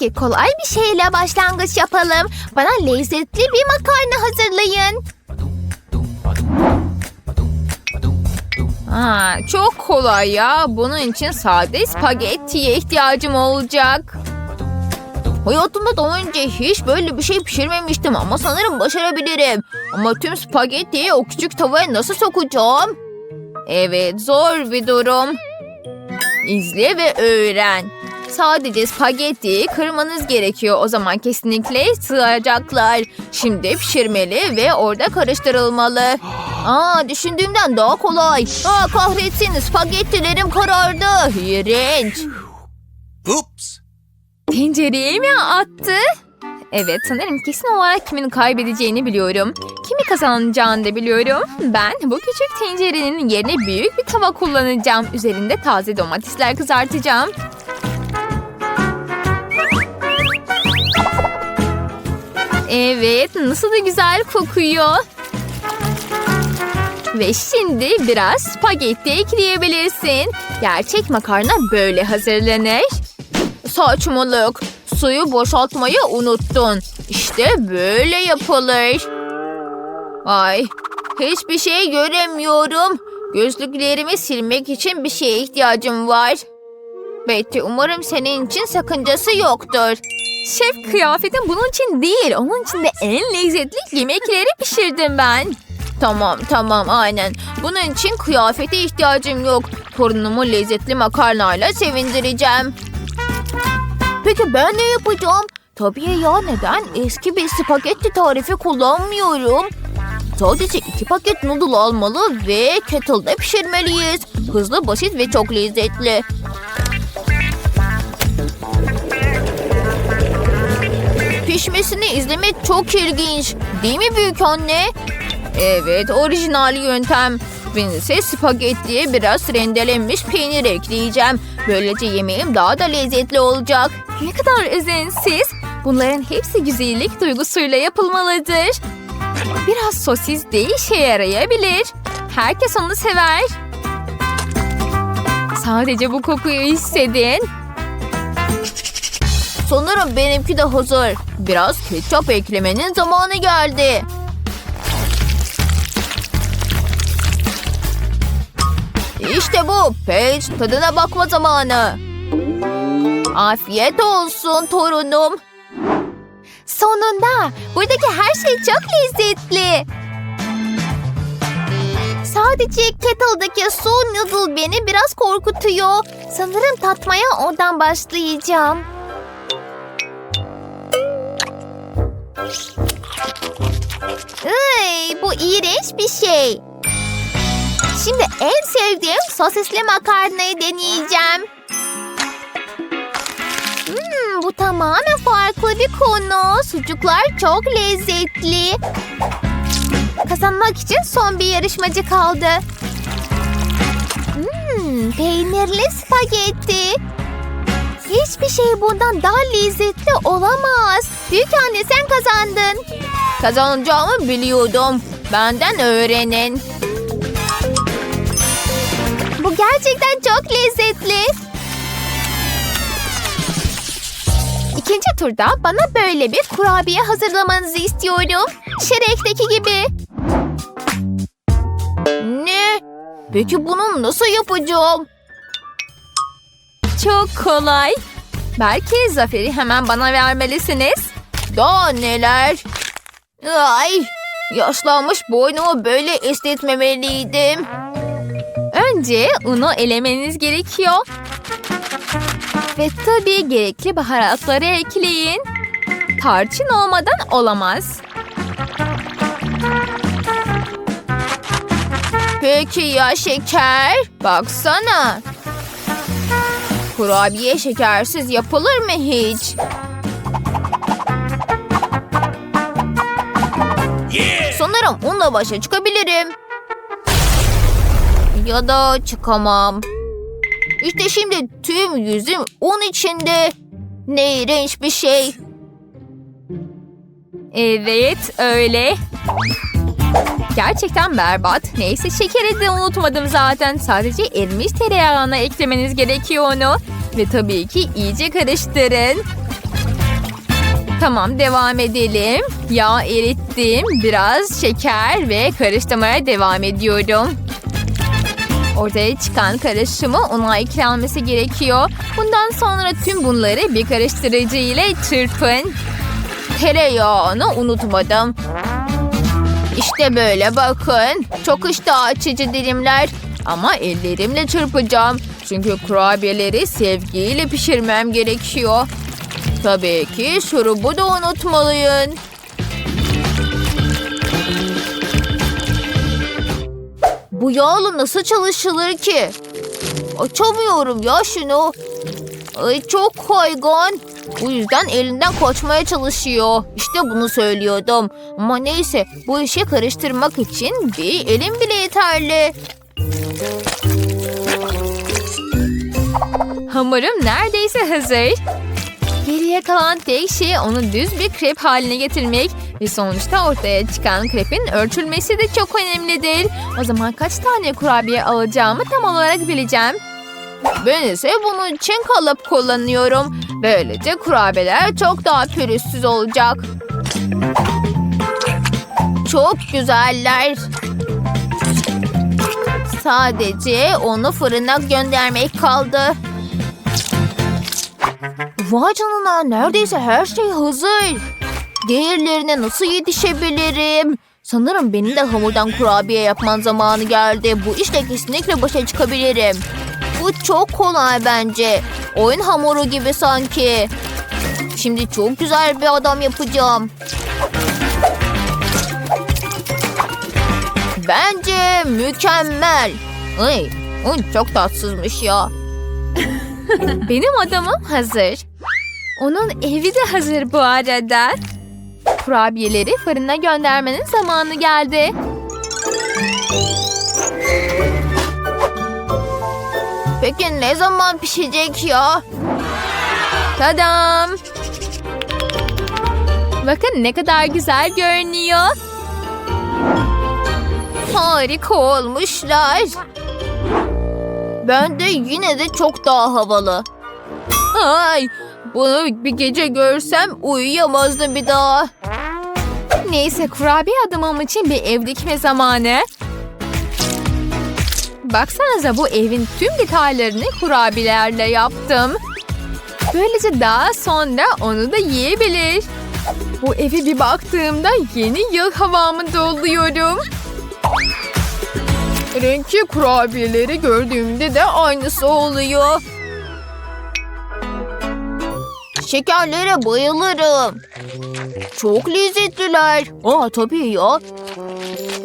Peki kolay bir şeyle başlangıç yapalım. Bana lezzetli bir makarna hazırlayın. Ha, çok kolay ya. Bunun için sade spagettiye ihtiyacım olacak. Hayatımda daha önce hiç böyle bir şey pişirmemiştim ama sanırım başarabilirim. Ama tüm spagettiyi o küçük tavaya nasıl sokacağım? Evet, zor bir durum. İzle ve öğren. Sadece spagettiyi kırmanız gerekiyor. O zaman kesinlikle sığacaklar. Şimdi pişirmeli ve orada karıştırılmalı. Aa, düşündüğümden daha kolay. Aa, kahretsin spagettilerim karardı. İğrenç. Oops. Tencereye mi attı? Evet sanırım kesin olarak kimin kaybedeceğini biliyorum. Kimi kazanacağını da biliyorum. Ben bu küçük tencerenin yerine büyük bir tava kullanacağım. Üzerinde taze domatesler kızartacağım. Evet nasıl da güzel kokuyor. Ve şimdi biraz spagetti ekleyebilirsin. Gerçek makarna böyle hazırlanır. Saçmalık. Suyu boşaltmayı unuttun. İşte böyle yapılır. Ay, hiçbir şey göremiyorum. Gözlüklerimi silmek için bir şeye ihtiyacım var. Betty, umarım senin için sakıncası yoktur. Şef kıyafetim bunun için değil. Onun için de en lezzetli yemekleri pişirdim ben. Tamam tamam aynen. Bunun için kıyafete ihtiyacım yok. Torunumu lezzetli makarnayla sevindireceğim. Peki ben ne yapacağım? Tabii ya neden? Eski bir spagetti tarifi kullanmıyorum. Sadece iki paket noodle almalı ve kettle'da pişirmeliyiz. Hızlı, basit ve çok lezzetli. Pişmesini izlemek çok ilginç. Değil mi büyük anne? Evet, orijinal yöntem. Ben ise spagettiye biraz rendelenmiş peynir ekleyeceğim. Böylece yemeğim daha da lezzetli olacak. Ne kadar özensiz. Bunların hepsi güzellik duygusuyla yapılmalıdır. Biraz sosis de işe yarayabilir. Herkes onu sever. Sadece bu kokuyu hissedin. Sanırım benimki de hazır. Biraz ketçap eklemenin zamanı geldi. İşte bu. Paige tadına bakma zamanı. Afiyet olsun torunum. Sonunda buradaki her şey çok lezzetli. Sadece kettle'daki su noodle beni biraz korkutuyor. Sanırım tatmaya oradan başlayacağım. Iy, bu iğrenç bir şey. Şimdi en sevdiğim sosisli makarnayı deneyeceğim. Hmm, bu tamamen farklı bir konu. Sucuklar çok lezzetli. Kazanmak için son bir yarışmacı kaldı. Hmm, peynirli spagetti. Hiçbir şey bundan daha lezzetli olamaz. Büyük anne sen kazandın. Kazanacağımı biliyordum. Benden öğrenin. Bu gerçekten çok lezzetli. İkinci turda bana böyle bir kurabiye hazırlamanızı istiyorum. Şerekteki gibi. Ne? Peki bunu nasıl yapacağım? Çok kolay. Belki zaferi hemen bana vermelisiniz. Daha neler? Ay, yaşlanmış boynumu böyle esnetmemeliydim. Önce unu elemeniz gerekiyor. Ve tabii gerekli baharatları ekleyin. Tarçın olmadan olamaz. Peki ya şeker? Baksana. Kurabiye şekersiz yapılır mı hiç? Yeah. Sanırım onunla başa çıkabilirim. Ya da çıkamam. İşte şimdi tüm yüzüm un içinde. Ne iğrenç bir şey. Evet öyle. Gerçekten berbat. Neyse şekeri de unutmadım zaten. Sadece erimiş tereyağına eklemeniz gerekiyor onu. Ve tabii ki iyice karıştırın. Tamam devam edelim. Yağ erittim. Biraz şeker ve karıştırmaya devam ediyorum. Ortaya çıkan karışımı una eklenmesi gerekiyor. Bundan sonra tüm bunları bir karıştırıcı ile çırpın. Tereyağını unutmadım. İşte böyle bakın. Çok iştah açıcı dilimler. Ama ellerimle çırpacağım. Çünkü kurabiyeleri sevgiyle pişirmem gerekiyor. Tabii ki şurubu da unutmalıyım. Bu yağla nasıl çalışılır ki? Açamıyorum ya şunu. Ay çok kaygan. Bu yüzden elinden kaçmaya çalışıyor. İşte bunu söylüyordum. Ama neyse bu işi karıştırmak için bir elim bile yeterli. Hamurum neredeyse hazır. Geriye kalan tek şey onu düz bir krep haline getirmek ve sonuçta ortaya çıkan krepin ölçülmesi de çok önemlidir. O zaman kaç tane kurabiye alacağımı tam olarak bileceğim. Ben ise bunun için kalıp kullanıyorum. Böylece kurabiyeler çok daha pürüzsüz olacak. Çok güzeller. Sadece onu fırına göndermek kaldı. Vay canına neredeyse her şey hazır. Diğerlerine nasıl yetişebilirim? Sanırım benim de hamurdan kurabiye yapman zamanı geldi. Bu işle kesinlikle başa çıkabilirim. Bu çok kolay bence. Oyun hamuru gibi sanki. Şimdi çok güzel bir adam yapacağım. Bence mükemmel. Ay, ay, çok tatsızmış ya. Benim adamım hazır. Onun evi de hazır bu arada. Kurabiyeleri fırına göndermenin zamanı geldi. Peki ne zaman pişecek ya? Tadam! Bakın ne kadar güzel görünüyor. Harika olmuşlar. Ben de yine de çok daha havalı. Ay, bunu bir gece görsem uyuyamazdım bir daha. Neyse kurabiye adamım için bir ev dikme zamanı. Baksanıza bu evin tüm detaylarını kurabiyelerle yaptım. Böylece daha sonra onu da yiyebilir. Bu evi bir baktığımda yeni yıl havamı doluyorum. Renkli kurabiyeleri gördüğümde de aynısı oluyor. Şekerlere bayılırım. Çok lezzetliler. Aa tabii ya.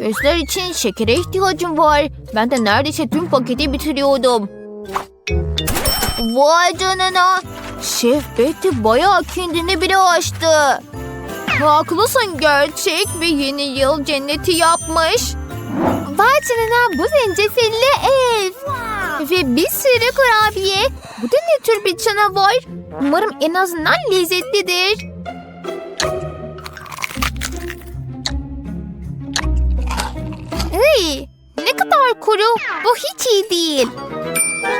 Gözler için şekere ihtiyacım var. Ben de neredeyse tüm paketi bitiriyordum. Vay canına. Şef Betty bayağı kendini bile aştı. Haklısın gerçek bir yeni yıl cenneti yapmış. Vay canına bu zencefilli ev. Ve bir sürü kurabiye. Bu da ne tür bir canavar? Umarım en azından lezzetlidir. Hey, ne kadar kuru. Bu hiç iyi değil.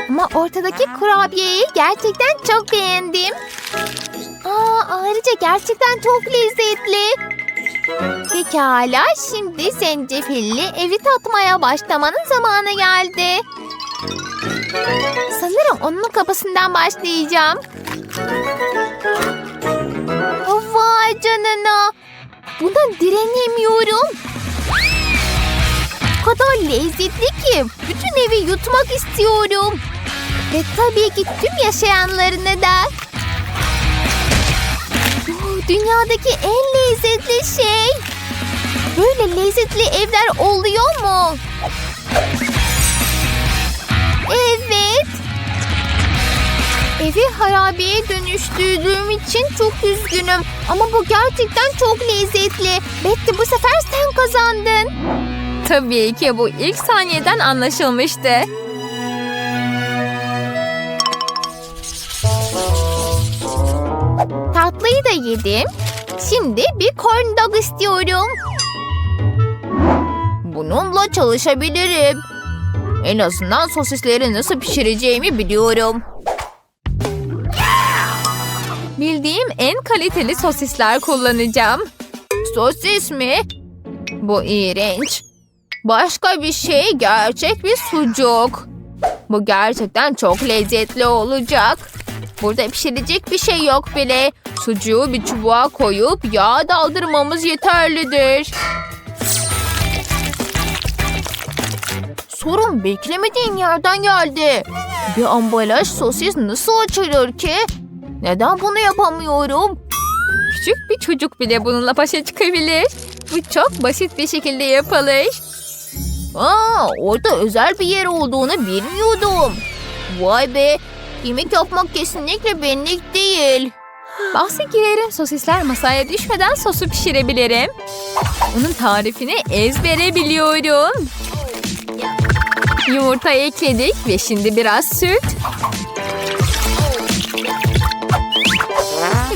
Ama ortadaki kurabiyeyi gerçekten çok beğendim. Aa, ayrıca gerçekten çok lezzetli. Pekala, şimdi zencefilli evi tatmaya başlamanın zamanı geldi. Sanırım onun kapısından başlayacağım. Vay canına. Buna direnemiyorum. Kadar lezzetli ki bütün evi yutmak istiyorum. Ve tabii ki tüm yaşayanlarını da. Dünyadaki en lezzetli şey. Böyle lezzetli evler oluyor mu? Evet. Evi harabeye dönüştürdüğüm için çok üzgünüm. Ama bu gerçekten çok lezzetli. Betty bu sefer sen kazandın. Tabii ki bu ilk saniyeden anlaşılmıştı. Tatlıyı da yedim. Şimdi bir corn dog istiyorum. Bununla çalışabilirim. En azından sosisleri nasıl pişireceğimi biliyorum. Bildiğim en kaliteli sosisler kullanacağım. Sosis mi? Bu iğrenç. Başka bir şey gerçek bir sucuk. Bu gerçekten çok lezzetli olacak. Burada pişirecek bir şey yok bile. Sucuğu bir çubuğa koyup yağ daldırmamız yeterlidir. Sorun beklemediğim yerden geldi. Bir ambalaj sosis nasıl açılır ki? Neden bunu yapamıyorum? Küçük bir çocuk bile bununla başa çıkabilir. Bu çok basit bir şekilde yapılır. Aa, orada özel bir yer olduğunu bilmiyordum. Vay be, yemek yapmak kesinlikle benlik değil. Bahse girerim sosisler masaya düşmeden sosu pişirebilirim. Onun tarifini ezbere biliyorum. Yumurta ekledik ve şimdi biraz süt.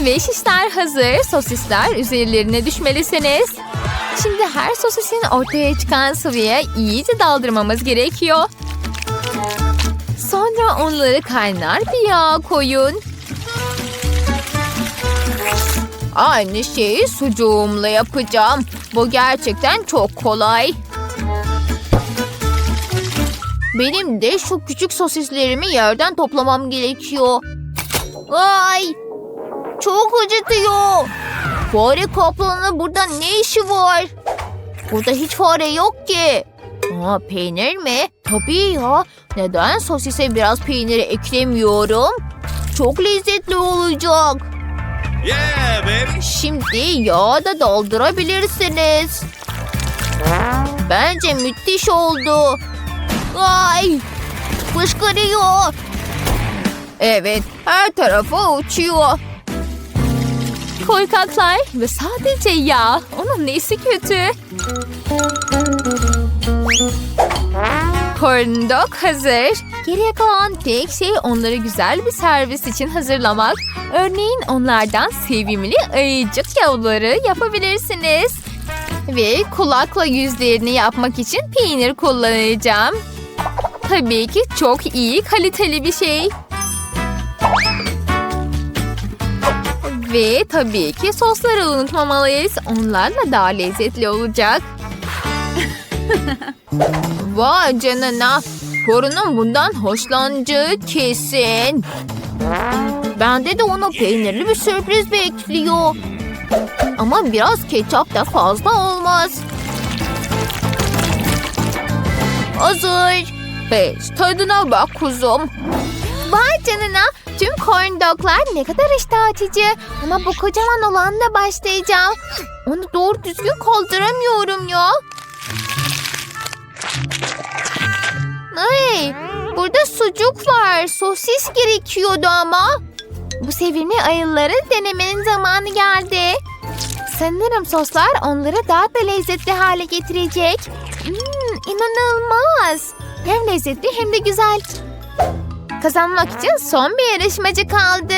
Ve şişler hazır. Sosisler üzerlerine düşmelisiniz. Şimdi her sosisin ortaya çıkan sıvıya iyice daldırmamız gerekiyor. Sonra onları kaynar bir yağa koyun. Aynı şeyi sucuğumla yapacağım. Bu gerçekten çok kolay. Benim de şu küçük sosislerimi yerden toplamam gerekiyor. Ay! Çok acıtıyor. Fare kaplanının burada ne işi var? Burada hiç fare yok ki. Aa, peynir mi? Tabii ya. Neden sosise biraz peyniri eklemiyorum? Çok lezzetli olacak. Yeah, baby. Şimdi yağı da doldurabilirsiniz. Bence müthiş oldu. Ay! Fışkırıyor. Evet, her tarafa uçuyor. Korkaklar ve sadece yağ. Onun nesi kötü? Corn dog hazır. Geriye kalan tek şey onları güzel bir servis için hazırlamak. Örneğin onlardan sevimli ayıcık yavruları yapabilirsiniz. Ve kulakla yüzlerini yapmak için peynir kullanacağım. Tabii ki çok iyi kaliteli bir şey. Ve tabii ki sosları unutmamalıyız. Onlarla daha lezzetli olacak. Vay canına. Torunum bundan hoşlanacağı kesin. Bende de ona peynirli bir sürpriz bekliyor. Ama biraz ketçap da fazla olmaz. Hazır. Beş tadına bak kuzum. Vay canına. Tüm corn doglar ne kadar iştah açıcı. Ama bu kocaman olanla başlayacağım. Onu doğru düzgün kaldıramıyorum ya. Ay, burada sucuk var. Sosis gerekiyordu ama. Bu sevimli ayıları denemenin zamanı geldi. Sanırım soslar onları daha da lezzetli hale getirecek. Hmm, inanılmaz. Hem lezzetli hem de güzel. Kazanmak için son bir yarışmacı kaldı.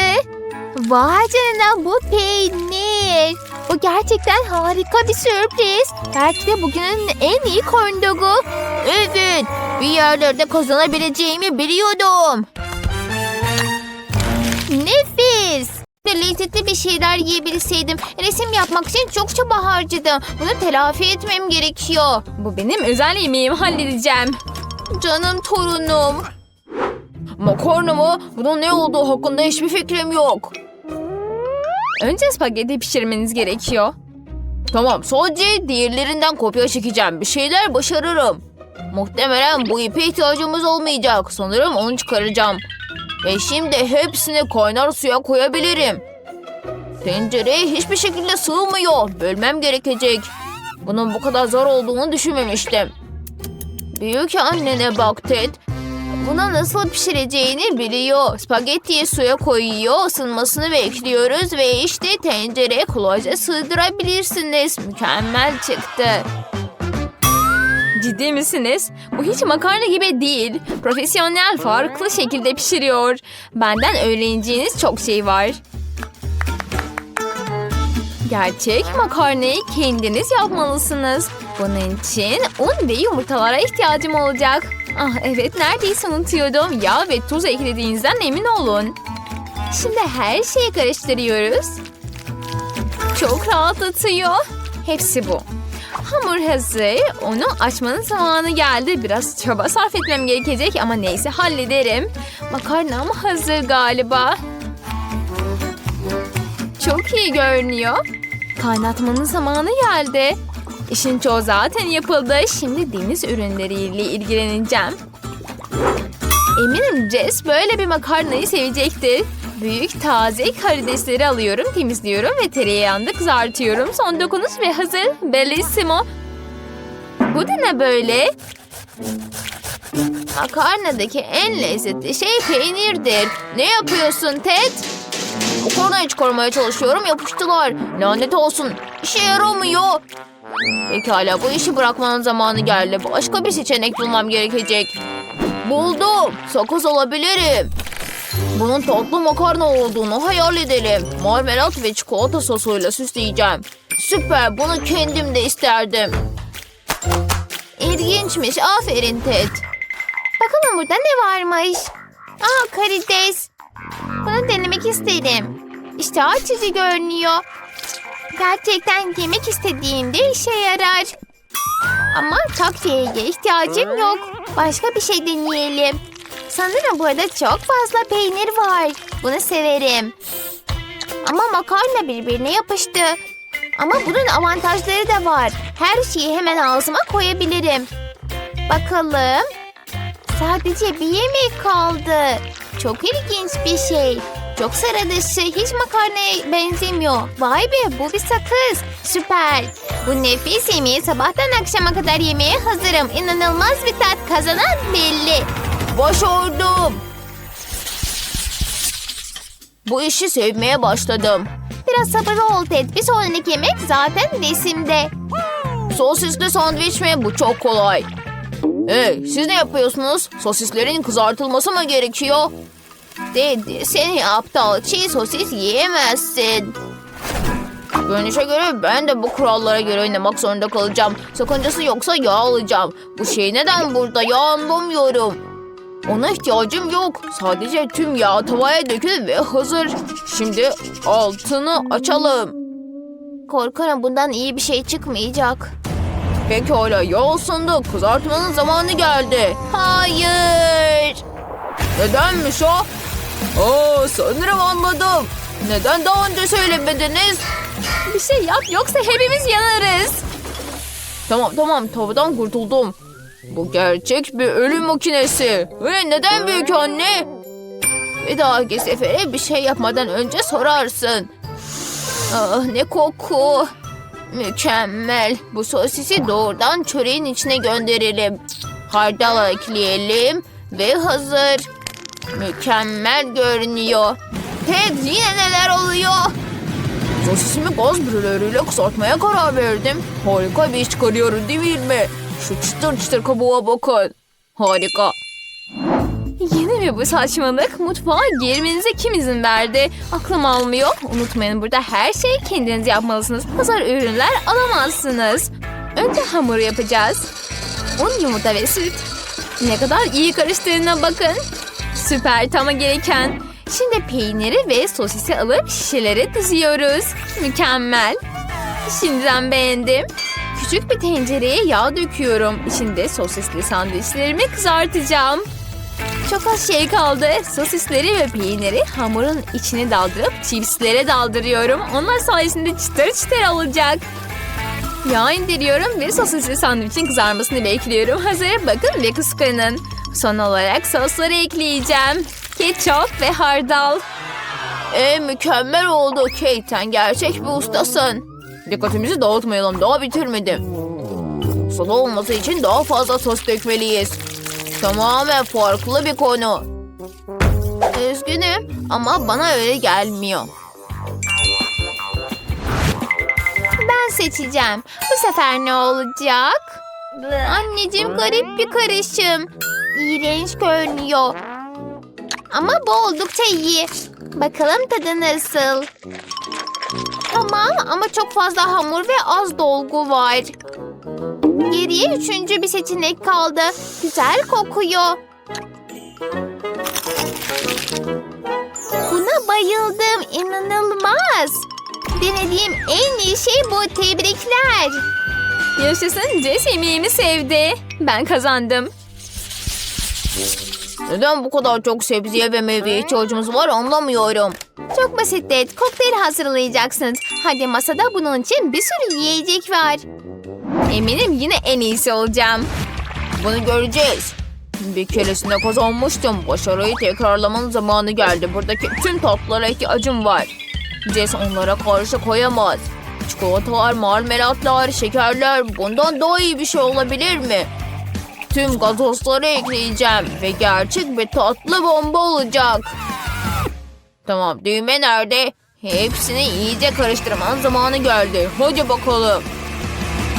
Vay canına bu peynir. Bu gerçekten harika bir sürpriz. Belki de bugünün en iyi corn dogu. Evet, bir yerlerde kazanabileceğimi biliyordum. Nefis. Lezzetli bir şeyler yiyebilseydim. Resim yapmak için çok çaba harcadım. Bunu telafi etmem gerekiyor. Bu benim özel yemeğim halledeceğim. Canım torunum. Makarna mı? Bunun ne olduğu hakkında hiçbir fikrim yok. Önce spagetti pişirmeniz gerekiyor. Tamam, sadece diğerlerinden kopya çekeceğim. Bir şeyler başarırım. Muhtemelen bu ipe ihtiyacımız olmayacak. Sanırım onu çıkaracağım. Ve şimdi hepsini kaynar suya koyabilirim. Tencereye hiçbir şekilde sığmıyor. Bölmem gerekecek. Bunun bu kadar zor olduğunu düşünmemiştim. Büyük annene bak Ted. Bunu nasıl pişireceğini biliyor. Spagettiyi suya koyuyor, ısınmasını bekliyoruz ve işte tencereye kolayca sığdırabilirsiniz. Mükemmel çıktı. Ciddi misiniz? Bu hiç makarna gibi değil. Profesyonel farklı şekilde pişiriyor. Benden öğreneceğiniz çok şey var. Gerçek makarnayı kendiniz yapmalısınız. Bunun için un ve yumurtalara ihtiyacım olacak. Ah evet neredeyse unutuyordum. Yağ ve tuz eklediğinizden emin olun. Şimdi her şeyi karıştırıyoruz. Çok rahatlatıyor. Hepsi bu. Hamur hazır. Onu açmanın zamanı geldi. Biraz çaba sarf etmem gerekecek ama neyse hallederim. Makarnam hazır galiba. Çok iyi görünüyor. Kaynatmanın zamanı geldi. İşin çoğu zaten yapıldı. Şimdi deniz ürünleriyle ilgileneceğim. Eminim Jess böyle bir makarnayı sevecektir. Büyük taze karidesleri alıyorum, temizliyorum ve tereyağında kızartıyorum. Son dokunuş ve hazır. Bellissimo. Bu da ne böyle? Makarnadaki en lezzetli şey peynirdir. Ne yapıyorsun Ted? Makarnayı çıkarmaya çalışıyorum yapıştılar. Lanet olsun. İşe yaramıyor. Pekala bu işi bırakmanın zamanı geldi. Başka bir seçenek bulmam gerekecek. Buldum. Sakız alabilirim. Bunun tatlı makarna olduğunu hayal edelim. Marmelat ve çikolata sosuyla süsleyeceğim. Süper. Bunu kendim de isterdim. İlginçmiş. Aferin Ted. Bakalım burada ne varmış? Aa karides. Bunu denemek isterim. İşte açıcı görünüyor. Gerçekten yemek istediğimde işe yarar. Ama takviyeye ihtiyacım yok. Başka bir şey deneyelim. Sanırım burada çok fazla peynir var. Bunu severim. Ama makarna birbirine yapıştı. Ama bunun avantajları da var. Her şeyi hemen ağzıma koyabilirim. Bakalım. Sadece bir yemek kaldı. Çok ilginç bir şey. Çok sıra dışı, hiç makarnaya benzemiyor. Vay be bu bir sakız. Süper. Bu nefis yemeği sabahtan akşama kadar yemeye hazırım. İnanılmaz bir tat kazanan belli. Başardım. Bu işi sevmeye başladım. Biraz sabırlı ol Ted. Bir sonraki yemek zaten resimde. Sosisli sandviç mi? Bu çok kolay. Hey, siz ne yapıyorsunuz? Sosislerin kızartılması mı gerekiyor? Dedi, seni aptal çiğ sosis yiyemezsin. Görünüşe göre ben de bu kurallara göre oynamak zorunda kalacağım. Sakıncası yoksa yağ alacağım. Bu şey neden burada? Yağ anlamıyorum. Ona ihtiyacım yok. Sadece tüm yağ tavaya dökülü ve hazır. Şimdi altını açalım. Korkarım bundan iyi bir şey çıkmayacak. Pekala yağ ısındı. Kızartmanın zamanı geldi. Hayır. Nedenmiş o? Oo, sanırım anladım. Neden daha önce söylemediniz? Bir şey yap yoksa hepimiz yanarız. Tamam tamam tavadan kurtuldum. Bu gerçek bir ölüm makinesi. Ve neden büyük anne? Bir dahaki sefere bir şey yapmadan önce sorarsın. Ah ne koku. Mükemmel. Bu sosisi doğrudan çöreğin içine gönderelim. Hardal ekleyelim ve hazır. Mükemmel görünüyor. Ted yine neler oluyor? Sosisimi gaz brülörüyle kısaltmaya karar verdim. Harika bir iş çıkarıyorum değil mi? Şu çıtır çıtır kabuğa bakın. Harika. Mi bu saçmalık? Mutfağa girmenize kim izin verdi? Aklım almıyor. Unutmayın burada her şeyi kendiniz yapmalısınız. Hazır ürünler alamazsınız. Önce hamuru yapacağız. Un, yumurta ve süt. Ne kadar iyi karıştığına bakın. Süper tam gereken. Şimdi peyniri ve sosisi alıp şişelere diziyoruz. Mükemmel. Şimdiden beğendim. Küçük bir tencereye yağ döküyorum. İçinde sosisli sandviçlerimi kızartacağım. Çok az şey kaldı. Sosisleri ve peyniri hamurun içine daldırıp chipslere daldırıyorum. Onlar sayesinde çıtır çıtır olacak. Yağ indiriyorum ve sosisli sandviçin kızarmasını bekliyorum. Hazır bakın ve kıskanın. Son olarak sosları ekleyeceğim. Ketçap ve hardal. E mükemmel oldu Kate. Sen gerçek bir ustasın. Dikkatimizi dağıtmayalım. Daha bitirmedim. Sulu olması için daha fazla sos dökmeliyiz. Tamamen farklı bir konu. Üzgünüm ama bana öyle gelmiyor. Ben seçeceğim. Bu sefer ne olacak? Anneciğim garip bir karışım. İğrenç görünüyor. Ama bu oldukça iyi. Bakalım tadı nasıl? Tamam ama çok fazla hamur ve az dolgu var. Geriye üçüncü bir seçenek kaldı. Güzel kokuyor. Buna bayıldım. İnanılmaz. Denediğim en iyi şey bu. Tebrikler. Yaşasın Jess yemeğimi sevdi. Ben kazandım. Neden bu kadar çok sebzeye ve meyveye ihtiyacımız var anlamıyorum. Çok basit Dad. Kokteyl hazırlayacaksınız. Hadi masada bunun için bir sürü yiyecek var. Eminim yine en iyisi olacağım. Bunu göreceğiz. Bir keresinde kazanmıştım. Başarıyı tekrarlamanın zamanı geldi. Buradaki tüm tatlılara ihtiyacım var. Jess onlara karşı koyamaz. Çikolatalar, marmelatlar, şekerler bundan daha iyi bir şey olabilir mi? Tüm gazozları ekleyeceğim ve gerçek bir tatlı bomba olacak. Tamam düğme nerede? Hepsini iyice karıştırmanın zamanı geldi. Hadi bakalım.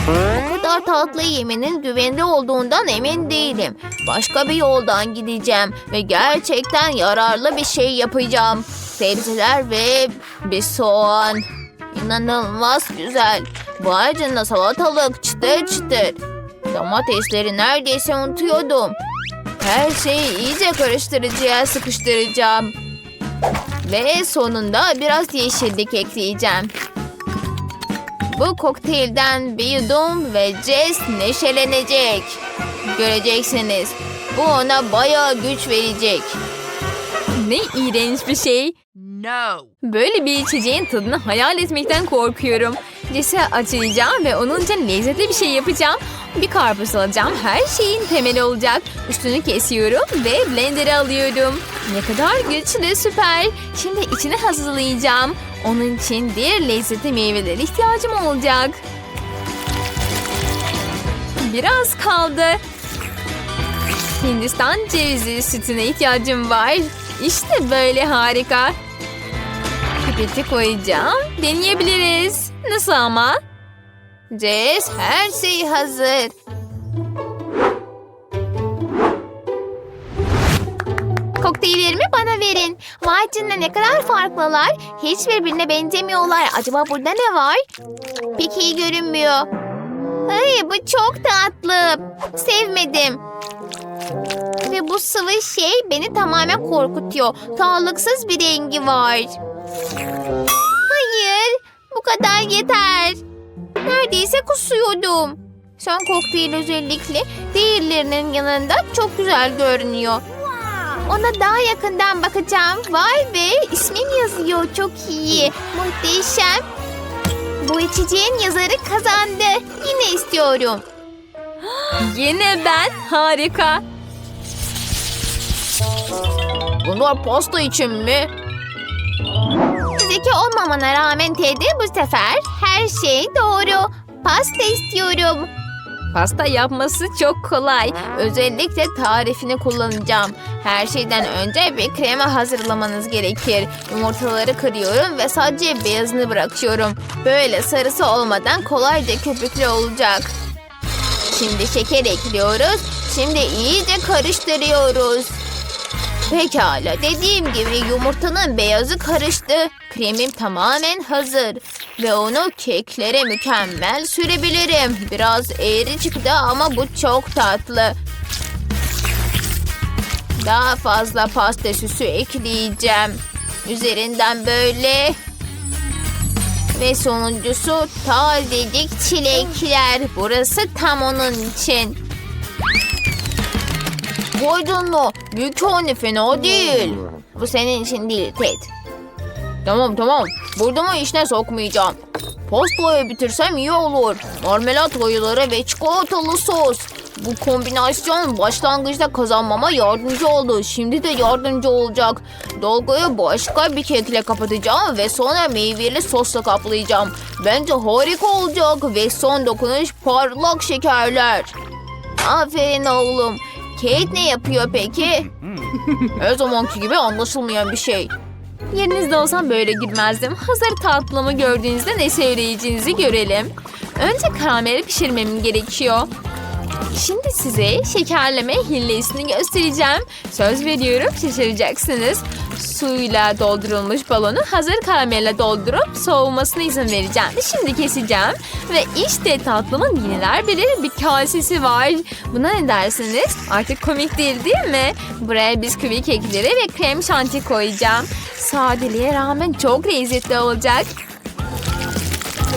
Bu kadar tatlı yemenin güvenli olduğundan emin değilim. Başka bir yoldan gideceğim ve gerçekten yararlı bir şey yapacağım. Sebzeler ve bir soğan. İnanılmaz güzel. Bu acında salatalık çıtır çıtır. Domatesleri neredeyse unutuyordum. Her şeyi iyice karıştırıcıya sıkıştıracağım. Ve sonunda biraz yeşillik ekleyeceğim. Bu kokteylden bir yudum ve Jess neşelenecek. Göreceksiniz. Bu ona bayağı güç verecek. Ne iğrenç bir şey. No. Böyle bir içeceğin tadını hayal etmekten korkuyorum. Jess'e açacağım ve onun için lezzetli bir şey yapacağım. Bir karpuz alacağım. Her şeyin temeli olacak. Üstünü kesiyorum ve blender'a alıyorum. Ne kadar güçlü süper. Şimdi içini hazırlayacağım. Onun için diğer lezzetli meyvelere ihtiyacım olacak. Biraz kaldı. Hindistan cevizi sütüne ihtiyacım var. İşte böyle harika. Pipeti koyacağım. Deneyebiliriz. Nasıl ama? Jess her şey hazır. Kokteyllerimi bana verin. Vay ne kadar farklılar. Hiç birbirine benzemiyorlar. Acaba burada ne var? Pek iyi görünmüyor. Ay bu çok tatlı. Sevmedim. Ve bu sıvı şey beni tamamen korkutuyor. Sağlıksız bir rengi var. Hayır, bu kadar yeter. Neredeyse kusuyordum. Son kokteyl özellikle diğerlerinin yanında çok güzel görünüyor. Ona daha yakından bakacağım. Vay be ismim yazıyor çok iyi. Muhteşem. Bu içeceğin yazarı kazandı. Yine istiyorum. Yine ben. Harika. Bunlar pasta için mi? Zeki olmamana rağmen Teddy bu sefer her şey doğru. Pasta istiyorum. Pasta yapması çok kolay. Özellikle tarifini kullanacağım. Her şeyden önce bir krema hazırlamanız gerekir. Yumurtaları kırıyorum ve sadece beyazını bırakıyorum. Böyle sarısı olmadan kolayca köpüklü olacak. Şimdi şeker ekliyoruz. Şimdi iyice karıştırıyoruz. Pekala dediğim gibi yumurtanın beyazı karıştı. Kremim tamamen hazır. Ve onu keklere mükemmel sürebilirim. Biraz eğri çıktı ama bu çok tatlı. Daha fazla pasta süsü ekleyeceğim. Üzerinden böyle. Ve sonuncusu tazecik çilekler. Burası tam onun için. Vay canına. Büyük anne fena değil. Bu senin için değil Ted. Tamam tamam. Burdumu işine sokmayacağım. Pastayı bitirsem iyi olur. Marmelat oyuları ve çikolatalı sos. Bu kombinasyon başlangıçta kazanmama yardımcı oldu. Şimdi de yardımcı olacak. Dolguyu başka bir kekle kapatacağım ve sonra meyveli sosla kaplayacağım. Bence harika olacak ve son dokunuş parlak şekerler. Aferin oğlum. Kate ne yapıyor peki? Her zamanki gibi anlaşılmayan bir şey. Yerinizde olsam böyle girmezdim. Hazır tatlımı gördüğünüzde ne söyleyeceğinizi görelim. Önce karameli pişirmem gerekiyor. Şimdi size şekerleme hilesini göstereceğim. Söz veriyorum şaşıracaksınız. Suyla doldurulmuş balonu hazır karamelle doldurup soğumasına izin vereceğim. Şimdi keseceğim. Ve işte tatlımın yeniler bilir bir kasesi var. Buna ne dersiniz? Artık komik değil değil mi? Buraya bisküvi kekleri ve krem şanti koyacağım. Sadeliğe rağmen çok lezzetli olacak.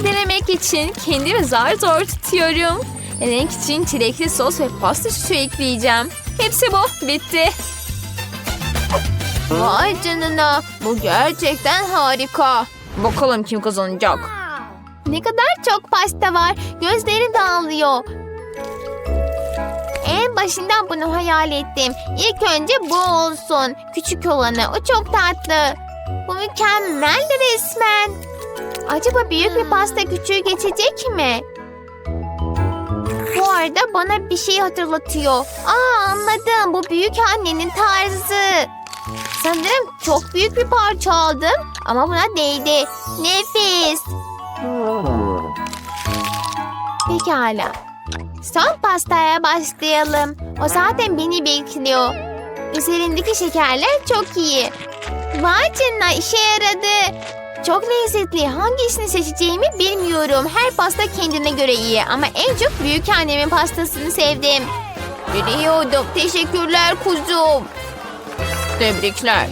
Denemek için kendimi zar zor tutuyorum. Renk için çilekli sos ve pasta süsü ekleyeceğim. Hepsi bu. Bitti. Vay canına. Bu gerçekten harika. Bakalım kim kazanacak. Ne kadar çok pasta var. Gözlerim dağılıyor. En başından bunu hayal ettim. İlk önce bu olsun. Küçük olanı. O çok tatlı. Bu mükemmel resmen. Acaba büyük bir pasta küçüğü geçecek mi? Bu arada bana bir şey hatırlatıyor. Aa anladım. Bu büyük annenin tarzı. Sanırım çok büyük bir parça aldım. Ama buna değdi. Nefis. Pekala. Son pastaya başlayalım. O zaten beni bekliyor. Üzerindeki şekerler çok iyi. Vay canına işe yaradı. Çok lezzetli. Hangisini seçeceğimi bilmiyorum. Her pasta kendine göre iyi ama en çok büyük annemin pastasını sevdim. Biliyordum. Teşekkürler kuzum. Tebrikler.